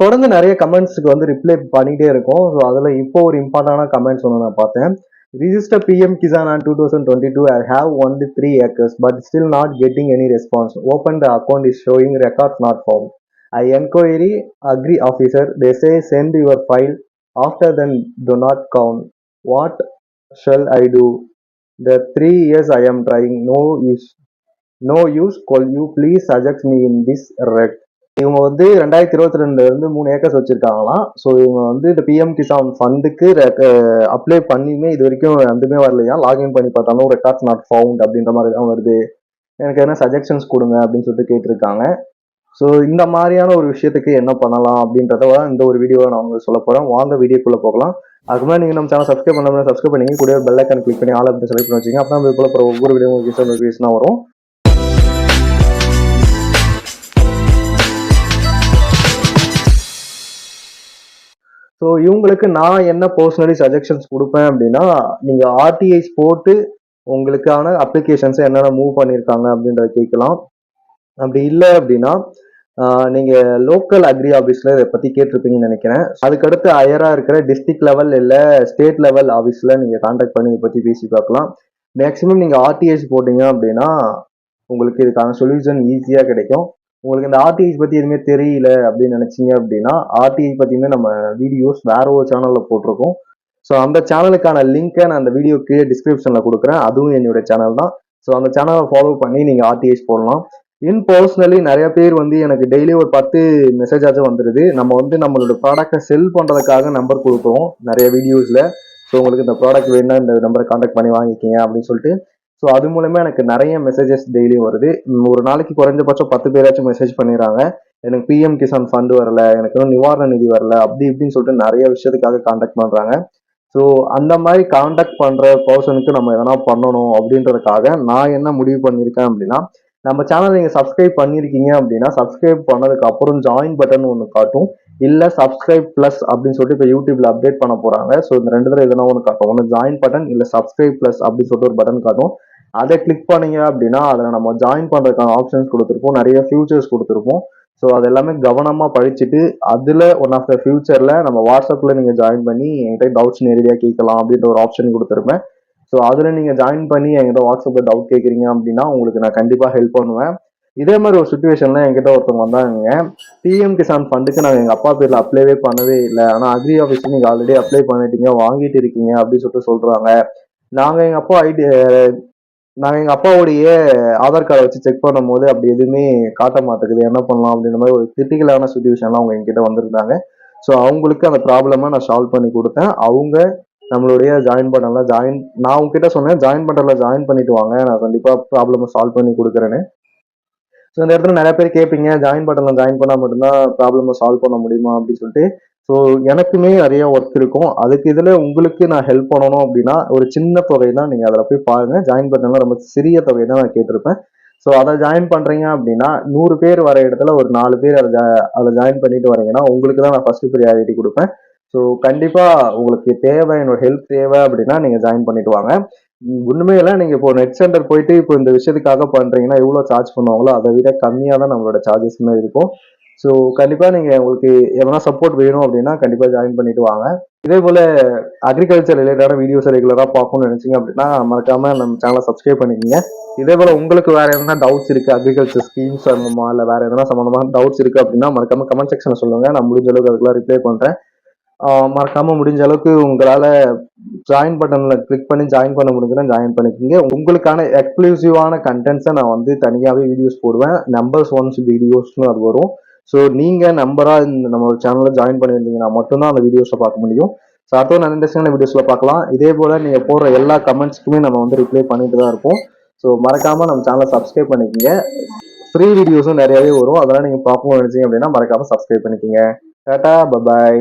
தொடர்ந்து நிறைய கமெண்ட்ஸுக்கு வந்து ரிப்ளை பண்ணிகிட்டே இருக்கும். ஸோ அதில் இப்போ ஒரு இம்பார்ட்டண்டான கமெண்ட்ஸ் ஒன்று நான் பார்த்தேன். Register PM Kisan on two thousand twenty two I have only three acres but still not getting any response open the account is showing records not farm I enquiry agri officer they say send your file after then to not count what shall I do the three years I am trying no use no use call you please suggest me in this red இவங்க வந்து ரெண்டாயிரத்தி இருபத்தி ரெண்டுல இருந்து மூணு acres வச்சிருக்காங்களாம். So இவங்க வந்து இந்த பிஎம் கிசான் ஃபண்டுக்கு அப்ளை பண்ணியுமே இது வரைக்கும் எதுவுமே வரலையா? லாகின் பண்ணி பார்த்தாலும் ரெக்கார்ட்ஸ் நாட் ஃபவுண்ட் அப்படின்ற மாதிரி தான் வருது. எனக்கு என்ன சஜஷன்ஸ் கொடுங்க அப்படின்னு சொல்லிட்டு கேட்டிருக்காங்க. ஸோ இந்த மாதிரியான ஒரு விஷயத்துக்கு என்ன பண்ணலாம் அப்படின்றத இந்த ஒரு வீடியோவை நான் உங்களுக்கு சொல்ல போகிறேன் வாங்க வீடியோக்குள்ளே போகலாம். அதுக்கு முன்னாடி நீங்கள் நம்ம சேனல் சப்ஸ்கிரைப் பண்ணாமல் சப்ஸ்கிரைப் பண்ணி கூட பெல் ஐக்கன் கிளிக் பண்ணி ஆல் அப்படின்னு செலக்ட் பண்ணி வச்சிங்க. அப்போ தான் போல ஒவ்வொரு வீடியோ உங்களுக்கு நோட்டிஃபிகேஷனாக வரும். ஸோ இவங்களுக்கு நான் என்ன பர்சனலி சஜஷன்ஸ் கொடுப்பேன் அப்படின்னா நீங்கள் ஆர்டிஐஸ் போட்டு உங்களுக்கான அப்ளிகேஷன்ஸை என்னென்ன மூவ் பண்ணியிருக்காங்க அப்படின்றத கேட்கலாம். அப்படி இல்லை அப்படின்னா நீங்கள் லோக்கல் அக்ரி ஆஃபீஸில் இதை பற்றி கேட்டிருப்பீங்கன்னு நினைக்கிறேன். அதுக்கடுத்து ஹையராக இருக்கிற டிஸ்ட்ரிக்ட் லெவல் இல்லை ஸ்டேட் லெவல் ஆஃபீஸில் நீங்கள் கான்டாக்ட் பண்ணி இதை பற்றி பேசி பார்க்கலாம். மேக்ஸிமம் நீங்கள் ஆர்டிஐஸ் போட்டீங்க அப்படின்னா உங்களுக்கு இதுக்கான சொல்யூஷன் ஈஸியாக கிடைக்கும். உங்களுக்கு இந்த ஆர்டிஐஸ் பற்றி எதுவுமே தெரியல அப்படின்னு நினச்சிங்க அப்படின்னா ஆர்டிஐ பற்றியுமே நம்ம வீடியோஸ் வேற ஒரு சேனலில் போட்டிருக்கோம். ஸோ அந்த சேனலுக்கான லிங்க்கை நான் அந்த வீடியோ கீழே டிஸ்கிரிப்ஷனில் கொடுக்குறேன். அதுவும் என்னுடைய சேனல் தான். ஸோ அந்த சேனலை ஃபாலோ பண்ணி நீங்கள் ஆர்டிஐஸ் போடலாம். இன் பர்சனலி நிறைய பேர் வந்து எனக்கு டெய்லி ஒரு பத்து மெசேஜாச்சும் வந்துடுது நம்ம வந்து நம்மளோட ப்ராடக்டை செல் பண்ணுறதுக்காக நம்பர் கொடுக்குறோம் நிறைய வீடியோஸில் ஸோ உங்களுக்கு இந்த ப்ராடக்ட் வேணும்னா இந்த நம்பரை காண்டாக்ட் பண்ணி வாங்கிக்கிங்க அப்படின்னு சொல்லிட்டு ஸோ அது மூலமா எனக்கு நிறைய மெசேஜஸ் டெய்லியும் வருது. ஒரு நாளைக்கு குறைஞ்சபட்சம் பத்து பேராச்சும் மெசேஜ் பண்ணிடுறாங்க. எனக்கு பிஎம் கிசான் ஃபண்ட் வரல எனக்கு இன்னும் நிவாரண நிதி வரல அப்படி இப்படின்னு சொல்லிட்டு நிறைய விஷயத்துக்காக காண்டாக்ட் பண்றாங்க. ஸோ அந்த மாதிரி காண்டாக்ட் பண்ற பர்சனுக்கு நம்ம எதனா பண்ணணும் அப்படின்றதுக்காக நான் என்ன முடிவு பண்ணியிருக்கேன் அப்படின்னா நம்ம சேனல் நீங்கள் சப்ஸ்கிரைப் பண்ணியிருக்கீங்க அப்படின்னா சப்ஸ்கிரைப் பண்ணதுக்கு அப்புறம் ஜாயின் பட்டன் ஒன்று காட்டும். இல்லை சப்ஸ்கிரைப் ப்ளஸ் அப்படின்னு சொல்லிட்டு இப்போ யூடியூப்ல அப்டேட் பண்ண போறாங்க. ஸோ இந்த ரெண்டு தடவை எதனா ஒன்று காட்டும். ஒன்று ஜாயின் பட்டன் இல்லை சப்ஸ்கிரைப் ப்ளஸ் அப்படின்னு சொல்லிட்டு ஒரு பட்டன் காட்டும். அதை கிளிக் பண்ணீங்க அப்படின்னா அதில் நம்ம ஜாயின் பண்ணுறதுக்கான ஆப்ஷன்ஸ் கொடுத்துருப்போம். நிறைய ஃபியூச்சர்ஸ் கொடுத்துருப்போம். ஸோ அது எல்லாமே கவனமாக படிச்சுட்டு அதில் ஒன் ஆஃப் த ஃபியூச்சரில் நம்ம வாட்ஸ்அப்பில் நீங்கள் ஜாயின் பண்ணி என்கிட்ட டவுட்ஸ் நேரடியாக கேட்கலாம் அப்படின்ற ஒரு ஆப்ஷன் கொடுத்துருப்பேன். ஸோ அதில் நீங்கள் ஜாயின் பண்ணி என்கிட்ட வாட்ஸ்அப்பில் டவுட் கேட்குறீங்க அப்படின்னா உங்களுக்கு நான் கண்டிப்பாக ஹெல்ப் பண்ணுவேன். இதே மாதிரி ஒரு சுச்சுவேஷனில் என்கிட்ட ஒருத்தவங்க வந்தாங்க பிஎம் கிசான் ஃபண்டுக்கு நாங்கள் எங்கள் அப்பா பேரில் அப்ளைவே பண்ணவே இல்லை. ஆனால் அக்ரி ஆஃபீஸில் நீங்கள் ஆல்ரெடி அப்ளை பண்ணிட்டீங்க வாங்கிட்டு இருக்கீங்க அப்படின்னு சொல்லிட்டு சொல்கிறாங்க நாங்கள் எங்கள் அப்பா ஐடி நாங்கள் எங்கள் அப்பாவுடைய ஆதார் கார்டை வச்சு செக் பண்ணும்போது அப்படி எதுவுமே காட்ட மாட்டேங்குது. என்ன பண்ணலாம் அப்படின்ற மாதிரி ஒரு கிரிட்டிக்கலான சுச்சுவேஷன்லாம் அவங்க எங்கிட்ட வந்திருந்தாங்க. ஸோ அவங்களுக்கு அந்த ப்ராப்ளமை நான் சால்வ் பண்ணி கொடுத்தேன். அவங்க நம்மளுடைய ஜாயின் பண்ணல ஜாயின் நான் உங்ககிட்ட சொன்னேன் ஜாயின் பண்ணுறதுல ஜாயின் பண்ணிட்டு வாங்க. நான் கண்டிப்பாக ப்ராப்ளமை சால்வ் பண்ணி கொடுக்குறேன்னு. ஸோ இந்த இடத்துல நிறைய பேர் கேட்பீங்க ஜாயின் பட்டனில் ஜாயின் பண்ணால் மட்டும்தான் ப்ராப்ளமை சால்வ் பண்ண முடியுமா அப்படின்னு சொல்லிட்டு ஸோ எனக்குமே நிறைய ஒர்க் இருக்கும். அதுக்கு இதில் உங்களுக்கு நான் ஹெல்ப் பண்ணணும் அப்படின்னா ஒரு சின்ன தொகை தான் நீங்கள் அதில் போய் பாருங்கள் ஜாயின் பண்ணலாம் ரொம்ப சிறிய தொகை தான் நான் கேட்டிருப்பேன். ஸோ அதை ஜாயின் பண்ணுறீங்க அப்படின்னா நூறு பேர் வர இடத்துல ஒரு நாலு பேர் அதை ஜா அதை ஜாயின் பண்ணிட்டு வரீங்கன்னா உங்களுக்கு தான் நான் ஃபஸ்ட்டு ப்ரியாரிட்டி கொடுப்பேன். ஸோ கண்டிப்பாக உங்களுக்கு தேவை என்னோட ஹெல்ப் தேவை அப்படின்னா நீங்கள் ஜாயின் பண்ணிட்டு வாங்க. ஒன்றுமே இல்லை நீங்கள் இப்போ நெட் சென்டர் போயிட்டு இப்போ இந்த விஷயத்துக்காக பண்ணுறீங்கன்னா எவ்வளோ சார்ஜ் பண்ணுவாங்களோ அதை விட கம்மியாக தான் நம்மளோட சார்ஜஸ்மே இருக்கும். ஸோ கண்டிப்பாக நீங்கள் உங்களுக்கு எதனா சப்போர்ட் வேணும் அப்படின்னா கண்டிப்பாக ஜாயின் பண்ணிட்டு வாங்க. இதே போல் அக்ரிகல்ச்சர் ரிலேட்டடான வீடியோஸ் ரெகுலராக பார்க்கணும்னு நினச்சிங்க அப்படின்னா மறக்காமல் நம்ம சேனலை சப்ஸ்கிரைப் பண்ணிக்கோங்க. இதே போல் உங்களுக்கு வேறு எதனா டவுட்ஸ் இருக்குது அக்ரிகல்ச்சர் ஸ்கீம்ஸ் சம்மந்தமாக இல்லை வேறு எதனா சம்மந்தமான டவுட்ஸ் இருக்குது அப்படின்னா மறக்காமல் கமெண்ட் செக்ஷனில் சொல்லுங்கள் நான் முடிஞ்ச அளவுக்கு அதுக்குலாம் ரிப்ளை பண்ணுறேன் மறக்காம முடிஞ்ச அளவுக்கு உங்களால் ஜாயின் பட்டனில் கிளிக் பண்ணி ஜாயின் பண்ண முடிஞ்சுன்னா ஜாயின் பண்ணிக்கோங்க. உங்களுக்கான எக்ஸ்க்ளூசிவான கண்டென்ட்ஸை நான் வந்து தனியாகவே வீடியோஸ் போடுவேன். நம்பர்ஸ் ஒன்ஸ் வீடியோஸ்னு அது வரும். ஸோ நீங்கள் நம்பராக இந்த நம்ம சேனலில் ஜாயின் பண்ணியிருந்தீங்கன்னா மட்டும்தான் அந்த வீடியோஸை பார்க்க முடியும். ஸோ அடுத்த நல்ல இன்ட்ரெஸ்டிங்கான வீடியோஸில் பார்க்கலாம். இதே போல் நீங்கள் போடுற எல்லா கமெண்ட்ஸ்க்குமே நம்ம வந்து ரிப்ளை பண்ணிட்டு தான் இருப்போம். ஸோ மறக்காமல் நம்ம சேனலை சப்ஸ்கிரைப் பண்ணிக்கோங்க. ஃப்ரீ வீடியோஸும் நிறையவே வரும். அதெல்லாம் நீங்கள் பார்க்கணும்னு நினச்சிங்க அப்படின்னா மறக்காமல் சப்ஸ்கிரைப் பண்ணிக்கோங்க. Tata bye bye